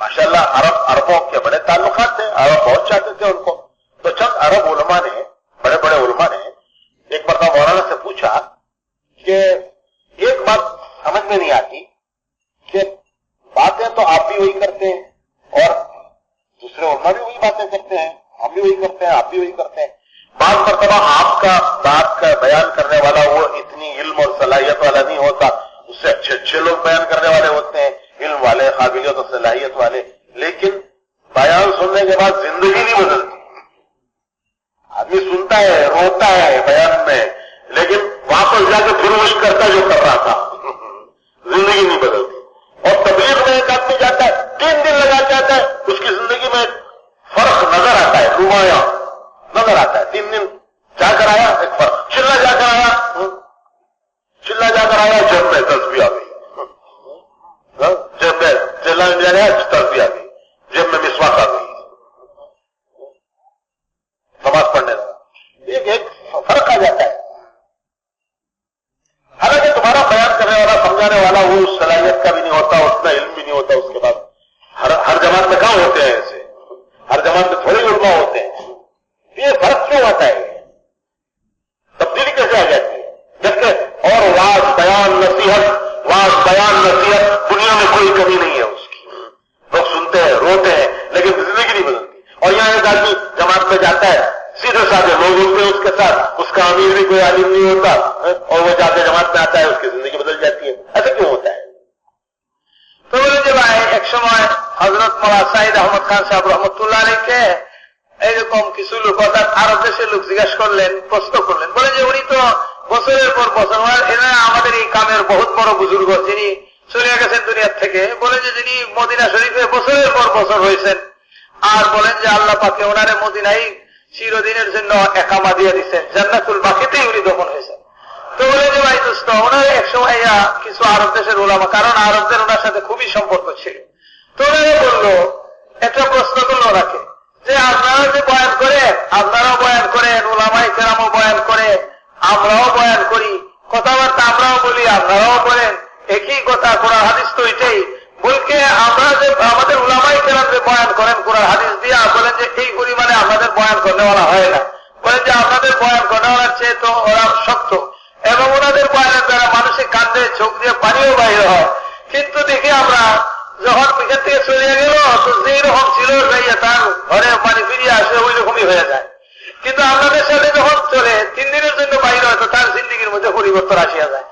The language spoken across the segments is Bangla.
माशाल्लाह अरब, अरबों के बड़े ताल्लुकात थे अरब बहुत चाहते थे उनको। तो चंद अरब उलमा ने बड़े बड़े उलमा ने, एक बार मौलाना से पूछा कि एक बात समझ में नहीं आती कि बातें तो आप भी वही करते हैं और दूसरे उलमा भी वही बातें करते हैं, हम भी वही करते हैं, आप भी वही करते हैं। बात मरतबा आपका बात का बयान करने वाला वो इतनी इल्म और सलाहियत वाला नहीं होता, उससे अच्छे अच्छे लोग बयान करने वाले होते हैं इल्म वाले काबिलियत और सलाहियत वाले लेकिन बयान सुनने के बाद ज़िंदगी नहीं बदलती आदमी सुनता है बयान में, लेकिन वापस जाकर फिर वही करता जो कर रहा था। ज़िंदगी नहीं बदलती। और तबलीग में एक आदमी जाता है, तीन दिन लगा जाता है, उसकी ज़िंदगी में फ़र्क नज़र आता है नुमाया नज़र आता है। तीन दिन जाकर आया, एक फ़र्क। चिल्ला जाकर आया चिल्ला जाकर आया, जब में तस्वीर आ गई। जब में चिल्ला जाकर आया तस्वीर आ गई, जब में विश्वास आ गई नमाज़ पढ़ने लगा एक एक फ़र्क आ जाता है। हालाँकि तुम्हारा बयान करने वाला, समझाने वाला वो उस सलाहियत का भी नहीं होता उतना इल्म भी नहीं होता, उसके बाद हर हर जमात में कहा होते हैं ऐसे? हर जमात में थोड़े उलमा होते हैं। ये फ़र्क क्यों आता है? तब्दीली कैसे आ जाती है? जबकि और वाज, बयान, नसीहत, वाज, बयान, नसीहत दुनिया में कोई कमी नहीं है उसकी। लोग सुनते हैं, रोते हैं, लेकिन ज़िंदगी नहीं बदलती। और यहाँ एक आदमी जमात में जाता है सीधे साधे लोग होते हैं उसके साथ उसका अमीर भी कोई आलिम नहीं होता और वो जाके जमात में आता है उसकी जिंदगी बदल जाती है ऐसा क्यों होता है তো বলে যে ভাই এক সময় হজরত মোলা সাইদ আহমদ খান সাহেব রহমতুল্লাহ আলীকে এইরকম কিছু লোক অর্থাৎ আরব দেশের লোক জিজ্ঞাসা করলেন প্রশ্ন করলেন বলে যে উনি তো বছরের পর বছর এরা আমাদের এই কামের বহুত বড় বুজুর্গ যিনি চলে গেছেন দুনিয়ার থেকে বলে যে যিনি মদিনা শরীফে বছরের পর বছর হয়েছেন আর বলেন যে আল্লাহ পাকে ওনারে মদিনাই চিরদিনের জন্য একামা দিয়ে দিচ্ছেন জান্নাতুল বাকিতেই উনি দখল হয়েছেন। তো বলে যে, ভাই দোস্ত, ওনার এক সময় কিছু আরব দেশের ওলামা, কারণ আরবদের ওনার সাথে খুবই সম্পর্ক ছিল। তো ওনারা বলল, একটা প্রশ্ন করল ওনাকে, যে আপনারা যে বয়ান করেন, আপনারাও বয়ান করেন ওলামাই কেরামও বয়ান করে আমরাও বয়ান করি, কথাবার্তা আমরাও বলি, আপনারাও বলেন, একই কথা কোরআন, হাদিস তো এটাই বলকে আমরা যে আমাদের উলামাই কেরাম যে বয়ান করেন কোরআন হাদিস দিয়া বলেন যে এই পরিমাণে আমাদের হয় না। বলেন যে আপনাদের বয়ান করনেওয়ালার চেয়ে তো ওরা শক্ত। এবং ওনাদের বয়ানের দ্বারা মানুষের কান্দে, চোখ দিয়ে পানিও বাইরে হয়। কিন্তু দেখি আমরা যখন এখান থেকে চলে গেল তো যেই রকম ছিল, যাইয়া তার ঘরে পানি ফিরিয়ে আসে, ওই রকমই হয়ে যায়। কিন্তু আপনাদের সাথে যখন চলে, তিন দিনের জন্য বাইরে হয়, তো তার জিন্দিগির মধ্যে পরিবর্তন আসিয়া যায়।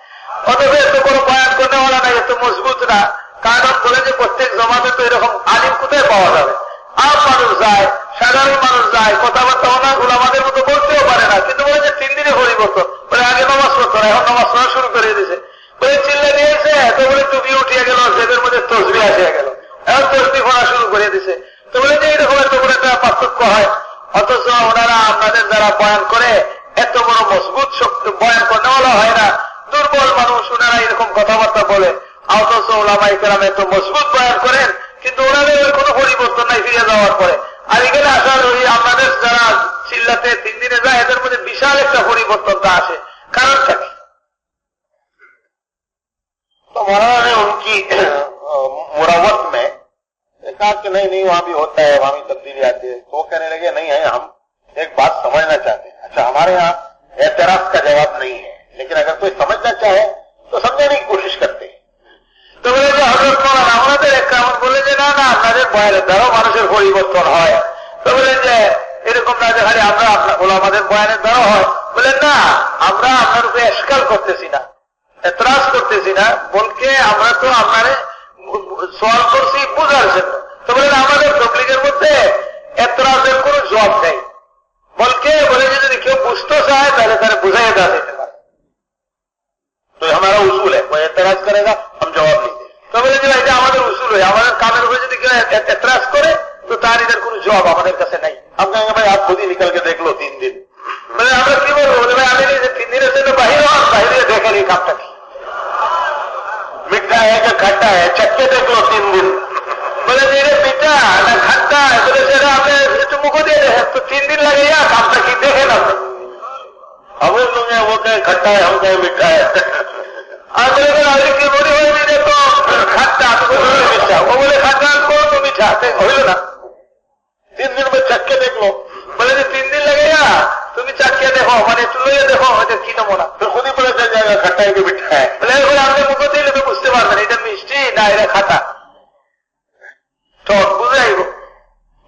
অথবা এত কোনো বয়ান করনেওয়ালা নাই এত মজবুত না। কারণ বলে যে প্রত্যেক জমাতে তো এরকম আলিম কোথায় পাওয়া যাবে? আর মানুষ যায় সাধারণ মানুষ যায়, কথাবার্তা ওনাগুলো আমাদের মতো বলতেও পারে না। কিন্তু বলে যে তিন দিনে পরিবর্তন বলে আগে নমাজ পড়তো এখন নমাজ পড়া শুরু করে দিয়েছে। বলে চিল্লা দিয়েছে তো বলে টুপি উঠিয়ে গেল, সেদের মধ্যে তসবি আসিয়া গেল। এখন তসবি পড়া শুরু করে দিছে তো বলে যে এরকম এত বড় একটা পার্থক্য হয়, অথচ ওনারা আপনাদের দ্বারা বয়ান করে, এত বড় মজবুত শক্তি বয়ান করনেওয়ালা হয় না। দুর্বল মানুষ ওনারা এরকম কথাবার্তা বলে। অথচ ওলামাই কেরাম এত মজবুত বয়ান করেন, কিন্তু ওনাদের কোনো পরিবর্তন নাই ফিরে যাওয়ার পরে। আর এখানে আসার ওই আপনাদের যারা চিল্লাতে তিন দিনে যায় এদের মধ্যে বিশাল একটা পরিবর্তনটা আসে কারণটা কি तो मौलाना ने उनकी मुरावत में कहा कि नहीं नहीं वहां भी होता है वहां भी तब्दीली आती है तो वो कहने लगे नहीं है हम एक बात समझना चाहते हैं अच्छा हमारे यहाँ एतराज का जवाब नहीं है लेकिन अगर कोई समझना चाहे तो समझने की कोशिश करते हैं তো বলে যে আপনাদের বয়ানের দ্বারাও মানুষের পরিবর্তন হয়। তো বলেন যে, এরকম না যে খালি আমরা ওলামাদের বয়ানের দ্বারাও হয়। বলেন না, আমরা আপনার উপরে এসকাল করতেছি না, এতরাজ করতেছি না। বোনকে আমরা তো আপনার সল করছি বুঝার জন্য। তো বলেন, আমাদের তকলিকের মধ্যে এতরাজের কোন জব নেই। বলকে বলে যে, যদি কেউ বুঝতে চায়, তাহলে তারা বুঝাই দেওয়া যেতে পারে। তো আমার উসুল, এতরাজ করে না আমি জবাব নেই এতরাজ করে তো তার এদের কোন জবাব আমাদের কাছে নাই हम कहेंगे भाई आप खुद ही निकल के देख लो तीन दिन বলে আমরা কি বলবো বলে ভাই আমি এই যে তিন দিনের জন্য বাহির হওয়ার বাহিরে দেখেন এই কামটা কি मिठा है कि खट्टा है चक्के देख लो तीन दिन বলে যে এটা পিঠা না খাট্টা বলে সেটা আপনি একটু মুখ দিয়ে দেখেন তো তিন দিন লাগে ইয়া কামটা কি দেখেন আপনি हम लोग हैं वो कहे खट्टा है हम कहे मीठा है दायरा खाता। तो अद्भुत है वो।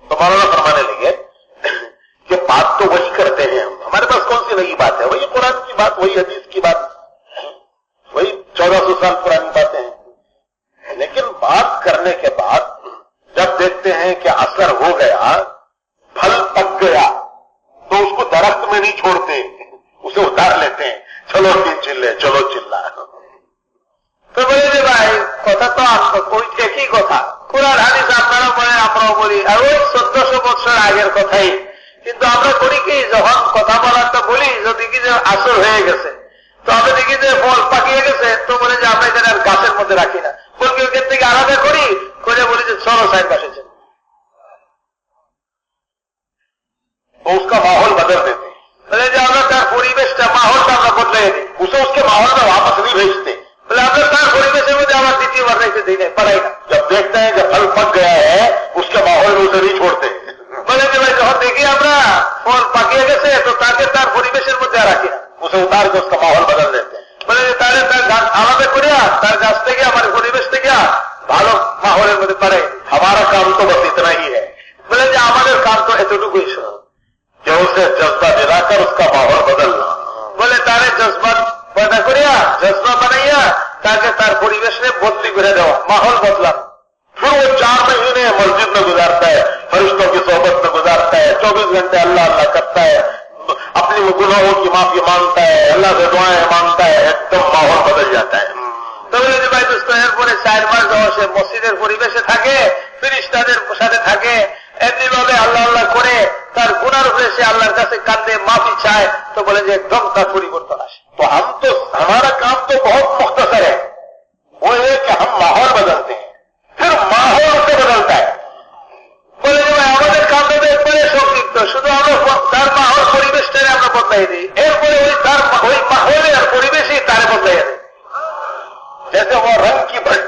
तो मौलाना फरमाने लगे कि बात तो वही करते हैं हम। हमारे पास कौन सी नई बात है? वही कुरान की बात, वही हदीस की बात, वही चौदह सौ साल पुरानी बातें हैं। लेकिन बात करने के बाद जब देखते हैं कि असर हो गया, फल पक गया तो उसको दरख्त में नहीं छोड़ते, उसे उतार लेते हैं। चलो चिल्ले, चलो चिल्ला। तो वही যে ভাই কথা তো আপ- ওই একই কথা কোরআন হাদিস আপনারা বলে আমরাও বলি আর ওই চোদ্দশো বছর আগের কথাই কিন্তু আমরা করি কি যখন কথা বলারটা বলি যদি কি যে আসর হয়ে গেছে তো আমরা দেখি যে ফল পাকিয়ে গেছে তো বলে যে আমরা এখানে আর গাছের মধ্যে রাখি না বলকে ওখান থেকে আলাদা করি করে বলি যে চলো সাইড বাসেছে तो उसका माहौल बदल देते हैं বলে যে আমরা তার পরিবেশটা মাহলটা আমরা বদলাই দিই उसे उसके माहौल में वापस नहीं भेजते বলে আমরা তার পরিবেশের মধ্যে আবার দ্বিতীয়বার রেখে দিই নাই পারাই না जब देखते हैं कि फल पक गया है उसके माहौल में उसे नहीं छोड़ते বলে যে ভাই যখন দেখি আমরা ফল পাকিয়ে গেছে তো তাকে তার পরিবেশের মধ্যে আর রাখি না उसे उतार के उसका माहौल बदल देते हैं বলে যে তাহলে তার গাছ আলাদা করিয়া তার গাছ থেকে আমার পরিবেশ থেকে ভালো মাহলের মধ্যে পারে हमारा काम तो बस इतना ही है বলে যে আমাদের কাম তো এতটুকুই শোনো कि उसे जज्बा दिलाकर उसका माहौल बदलना বলে তারে জজবা পয়দা করিয়া জজবা বানাইয়া তাকে তার পরিবেশে বদলি করে দেওয়া মাহল বদলানো फिर वो चार महीने मस्जिद में गुजारता है फरिश्तों की सोबत में गुजारता है चौबीस घंटे अल्लाह अल्लाह करता है अपनी गुनाहों की माफी मांगता है अल्लाह से दुआएं मांगता है एकदम माहौल बदल जाता है তো বলে যে ভাই দোস্ত এরপরে চার মাস দেওয়া সে মসজিদের পরিবেশে থাকে ফিরিস্তাদের সাথে থাকে এমনি ভাবে আল্লাহ আল্লাহ করে তার গুনার উপরে সে আল্লাহর কাছে কান্দে মাফি চায় তো বলে যে একদম তার পরিবর্তন আসে तो हम तो हमारा काम तो बहुत मुख्तसर है वो ये कि हम माहौल बदलते हैं फिर माहौल से बदलता है বলে যে ভাই আমাদের কামটা তো একবারে সংক্ষিপ্ত শুধু আমরা প- তার মাহল পরিবেশটারে আমরা বদলাই দিই এরপরে ওই তার মা- ওই মাহলে আর পরিবেশই তারে বদলাই দেয় जैसे वो रंग की भट्टी